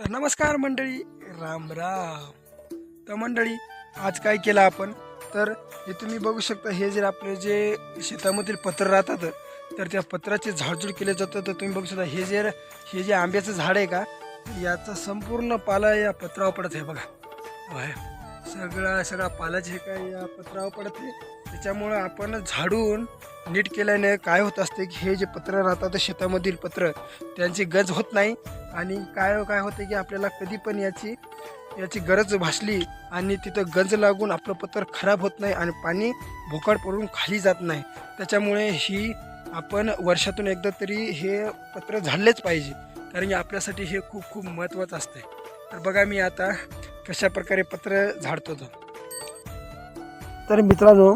तर नमस्कार मंडळी. राम राम. तर मंडळी आज काय केलं आपण? तर हे तुम्ही बघू शकता हे जर आपले जे शेतामधील पत्र राहतात तर त्या पत्राचे झाडझूड केले जातं. तर तुम्ही बघू शकता हे जे हे जे आंब्याचं झाड आहे का याचा संपूर्ण पाला या पत्रावर पडत आहे बघा सगळा सगळा पाला जे काय या पत्रावर पडत आहे त्याच्यामुळं आपण झाडून नीट केल्याने काय होत असते की हे जे पत्र राहतात शेतामधील पत्र त्यांची गज होत नाही. आणि काय काय होते की आपल्याला कधी पण याची याची गरज भासली आणि तिथं गंज लागून आपलं पत्र खराब होत नाही आणि पाणी भोकाड पडून खाली जात नाही. त्याच्यामुळे ही आपण वर्षातून एकदा तरी हे पत्र झाडलेच पाहिजे. कारण की आपल्यासाठी हे खूप खूप महत्त्वाचं असते तर बघा मी आता कशा प्रकारे पत्र झाडतो तो. तर मित्रांनो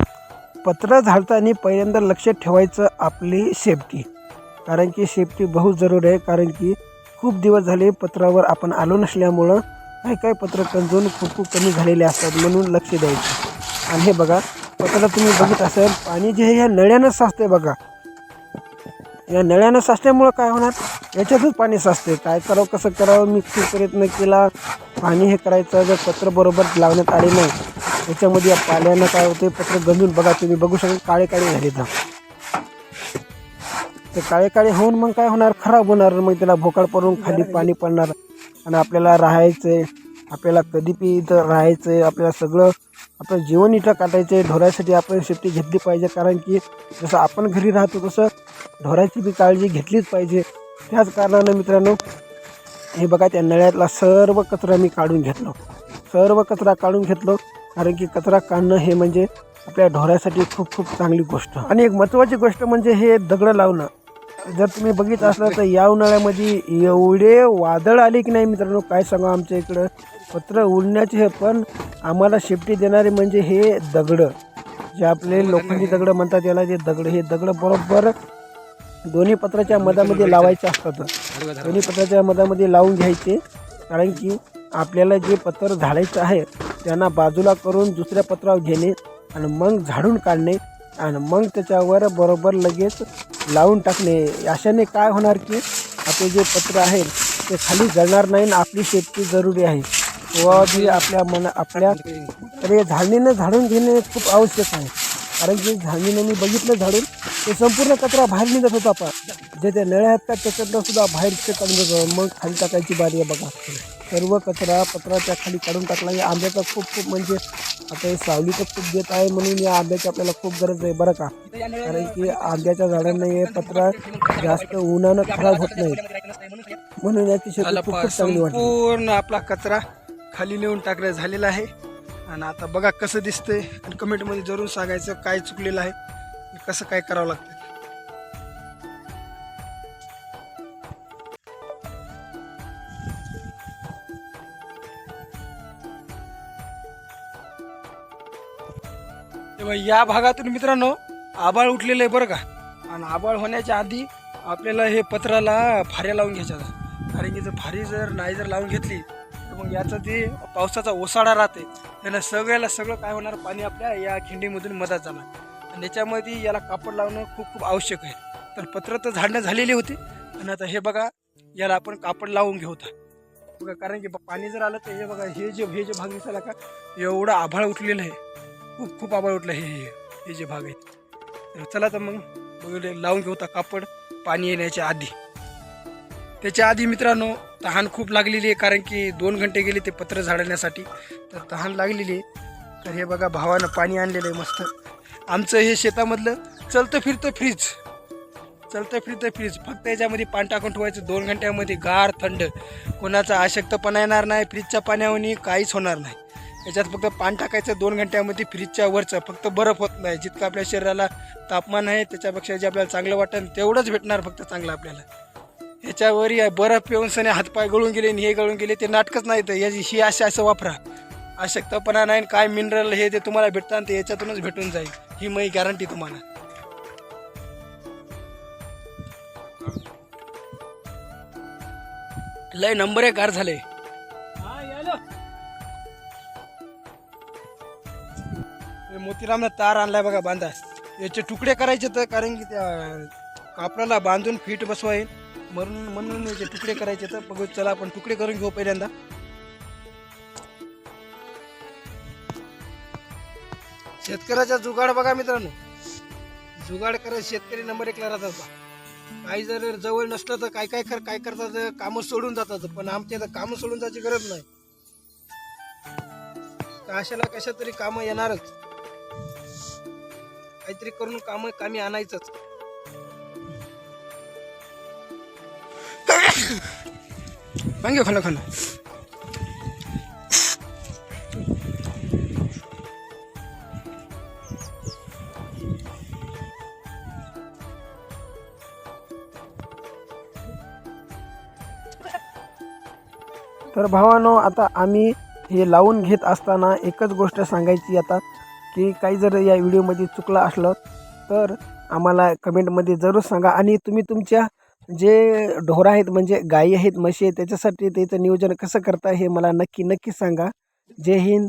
पत्र झाडताना पहिल्यांदा लक्षात ठेवायचं आपली सेफ्टी कारण की सेफ्टी बहुत जरूर आहे. कारण की खूप दिवस झाले पत्रावर आपण आलो नसल्यामुळं काही काही पत्र कंजून खूप खूप कमी झालेले असतात म्हणून लक्ष द्यायचं. आणि हे बघा पत्र तुम्ही बघत असाल पाणी जे आहे ह्या नळ्यानं साचते बघा. या नळ्यानं साचल्यामुळं काय होणार? याच्यातच पाणी साचते काय करावं कसं करावं मी खूप प्रयत्न केला. पाणी हे करायचं जर पत्र बरोबर लावण्यात आले नाही त्याच्यामध्ये या पाल्यानं काय होते पत्र गंजून बघा तुम्ही बघू शकता काळे काळे झाले तर ते काळे काळे होऊन मग काय होणार? खराब होणार. मग त्याला भोकाळ पडून खाली पाणी पडणार. आणि आपल्याला राहायचंय. आपल्याला कधी पी इथं राहायचंय. आपल्याला सगळं आपलं जीवन इथं काटायचं आहे ढोरासाठी आपण सेफ्टी घेतली पाहिजे. कारण की जसं आपण घरी राहतो तसं ढोराची बी काळजी घेतलीच पाहिजे. त्याच कारणानं मित्रांनो हे बघा त्या नळ्यातला सर्व कचरा मी काढून घेतलो. सर्व कचरा काढून घेतलो. कारण की कचरा काढणं हे म्हणजे आपल्या ढोऱ्यासाठी खूप खूप चांगली गोष्ट. आणि एक महत्त्वाची गोष्ट म्हणजे हे दगडं लावणं. जर तुम्ही बघित असलं तर या उन्हाळ्यामध्ये एवढे वादळ आले की नाही मित्रांनो काय सांगा आमच्या इकडं? पत्र उडण्याचे हे पण आम्हाला शेफ्टी देणारे म्हणजे हे दगडं. जे आपले लोखंडी दगडं म्हणतात याला जे दगड हे दगडं बरोबर दोन्ही पत्राच्या मधामध्ये लावायचे असतात. दोन्ही पत्राच्या मधामध्ये लावून घ्यायचे. कारण की आपल्याला जे पत्र झाडायचं आहे त्यांना बाजूला करून दुसऱ्या पत्रावर घेणे आणि मग झाडून काढणे आणि मग त्याच्यावर बरोबर लगेच लावून टाकणे. अशाने काय होणार की आपले जे पत्र आहे ते खाली जळणार नाही आणि आपली शेती जरुरी आहे. व बी आपल्या मना आपल्या तर हे झाडणीनं झाडून घेणे खूप आवश्यक आहे. कारण की झाडणीनं मी बघितलं झाडून ते संपूर्ण कचरा बाहेर निघत होता आपण जे ते नळ्या आहेत का त्याच्यातलं सुद्धा बाहेरचे काढून जातं मग खाली टाकायची बारी आहे बघा. सर्व कचरा पत्राच्या खाली काढून टाकला. या आंब्याचा खूप खूप म्हणजे आता हे सावली तर खूप देत आहे म्हणून या आंब्याची आपल्याला खूप गरज आहे बरं का. कारण की आंब्याच्या झाडांना हे पत्रा जास्त उन्हानं खराब होत नाही म्हणून याची शेती खूप खूप चांगली वाटते पूर्ण आपला कचरा खाली नेऊन टाकला झालेला आहे. आणि आता बघा कसं दिसतंय. आणि कमेंटमध्ये जरूर सांगायचं काय चुकलेलं आहे. आणि कसं काय करावं लागतं तेव्हा या भागातून मित्रांनो आबाळ उठलेलं आहे बरं का. आणि आबाळ होण्याच्या आधी आपल्याला हे पत्राला फाऱ्या लावून घ्यायच्या कारण की जर फारी जर नाही जर लावून घेतली तर मग याचं जे पावसाचा ओसाडा राहते. त्यानं सगळ्याला सगळं काय होणार पाणी आपल्या या खिंडीमधून मदत जाणार. आणि याच्यामध्ये याला कापड लावणं खूप खूप आवश्यक आहे. तर पत्र तर झाडणं झालेली होती आणि आता हे बघा याला आपण कापड लावून घेऊ बघा कारण की पाणी जर आलं तर हे बघा हे जे हे जे भाग दिसायला का एवढं आभाळ उठलेलं आहे. खूप खूप आभाळ उठलं. हे हे जे भाग आहेत. तर चला तर मग बघूया लावून घेऊ आता कापड पाणी येण्याच्या आधी. त्याच्या आधी मित्रांनो तहान खूप लागलेली आहे कारण की दोन घंटे गेले ते पत्र झाडण्यासाठी. तर तहान लागलेली आहे. तर हे बघा भावानं पाणी आणलेलं आहे मस्त. आमचं हे शेतामधलं चलतं फिरतं फ्रीज. चलतं फिरतं फ्रीज. फक्त याच्यामध्ये पाणी टाकून ठेवायचं. दोन घंट्यामध्ये गार थंड. कोणाचा अशक्तपणा येणार नाही फ्रीजच्या पाण्यावर काहीच होणार नाही. याच्यात फक्त पाणी टाकायचं दोन घंट्यामध्ये फ्रीजच्या वरचं. फक्त बरफ होत नाही. जितकं आपल्या शरीराला तापमान आहे त्याच्यापेक्षा जे आपल्याला चांगलं वाटेल तेवढंच भेटणार फक्त चांगलं आपल्याला. ह्याच्यावर या बर्फ पिऊन सने हातपाय गळून गेले आणि हे गळून गेले ते नाटकच नाही तर याची ही असे असं वापरा. अशक्तपणा नाही आणि काय मिनरल हे ते तुम्हाला भेटतात ते याच्यातूनच भेटून जाईल. ही मी गॅरंटी तुम्हाला. लय नंबर एक गार झाले मोतीरामनं तार आणलाय बघा बांधा. याचे तुकडे करायचे तर कारण की त्या कापडाला बांधून फिट बसवाय म्हणून म्हणून याचे तुकडे करायचे तर बघू चला आपण तुकडे करून घेऊ पहिल्यांदा. शेतकऱ्याचा जुगाड बघा मित्रांनो. जुगाड करत शेतकरी नंबर एकला राहतात काही जर जवळ नसलं तर काय काय कर काय करतात कामं सोडून जातात. पण आमच्या इथं कामं सोडून जायची गरज नाही. कशाला कशा तरी कामं येणारच. काहीतरी करून काम कामी आणायचंच. मागे खाला खाला तर भावानो आता आम्ही हे लावून घेत असताना एकच गोष्ट सांगायची आता. की काही जर या व्हिडिओमध्ये चुकलं असलं तर आम्हाला कमेंटमध्ये जरूर सांगा. आणि तुम्ही तुमच्या जे ढोरं आहेत म्हणजे गायी आहेत म्हशी आहेत त्याच्यासाठी त्याचं नियोजन कसं करता हे मला नक्की नक्की सांगा. जय हिंद.